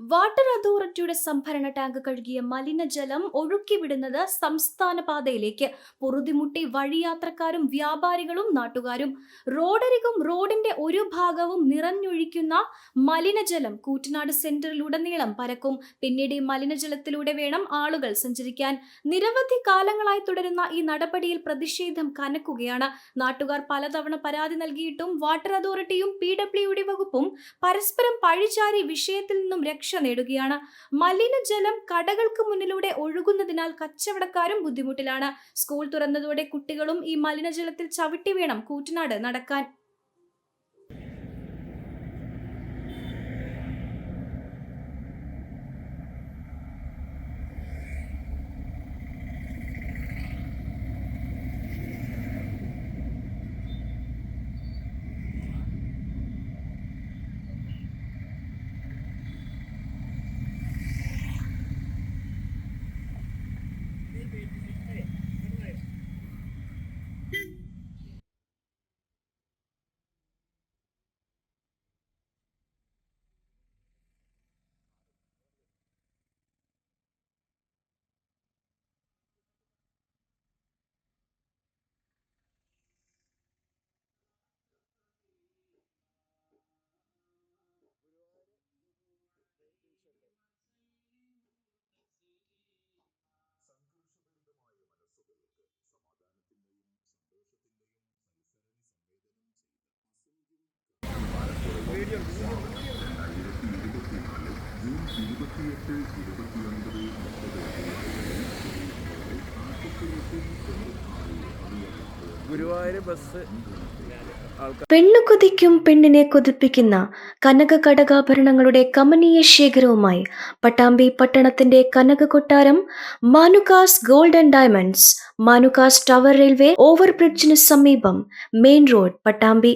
Water അതോറിറ്റിയുടെ സംഭരണ tank കഴുകിയ മലിനജലം ഒഴുക്കിവിടുന്നത് സംസ്ഥാന പാതയിലേക്ക്. പൊറുതിമുട്ടി വഴിയാത്രക്കാരും വ്യാപാരികളും നാട്ടുകാരും. റോഡരികും റോഡിന്റെ ഒരു ഭാഗവും നിറഞ്ഞൊഴിക്കുന്ന മലിനജലം കൂറ്റനാട് സെന്ററിലുടനീളം പരക്കും. പിന്നീട് ഈ മലിനജലത്തിലൂടെ വേണം ആളുകൾ സഞ്ചരിക്കാൻ. നിരവധി കാലങ്ങളായി തുടരുന്ന ഈ നടപടിയിൽ പ്രതിഷേധം കനക്കുകയാണ്. നാട്ടുകാർ പലതവണ പരാതി നൽകിയിട്ടും വാട്ടർ അതോറിറ്റിയും പി ഡബ്ല്യു ഡി വകുപ്പും പരസ്പരം പഴിചാരി വിഷയത്തിൽ നിന്നും രക്ഷ നേടുകയാണ്. മലിനജലം കടകൾക്ക് മുന്നിലൂടെ ഒഴുകുന്നതിനാൽ കച്ചവടക്കാരും ബുദ്ധിമുട്ടിലാണ്. സ്കൂൾ തുറന്നതോടെ കുട്ടികളും ഈ മലിനജലത്തിൽ ചവിട്ടി വേണം കൂറ്റനാട് നടക്കാൻ. ഗുരുവായൂർ ബസ് പെണ്ണു കൊതിക്കും പെണ്ണിനെ കൊതിപ്പിക്കുന്ന കനക കടകാഭരണങ്ങളുടെ കമനീയ ശേഖരവുമായി പട്ടാമ്പി പട്ടണത്തിന്റെ കനക കൊട്ടാരം Manukas gold and diamonds Manukas tower railway ഓവർബ്രിഡ്ജിന് സമീപം മെയിൻ റോഡ് പട്ടാമ്പി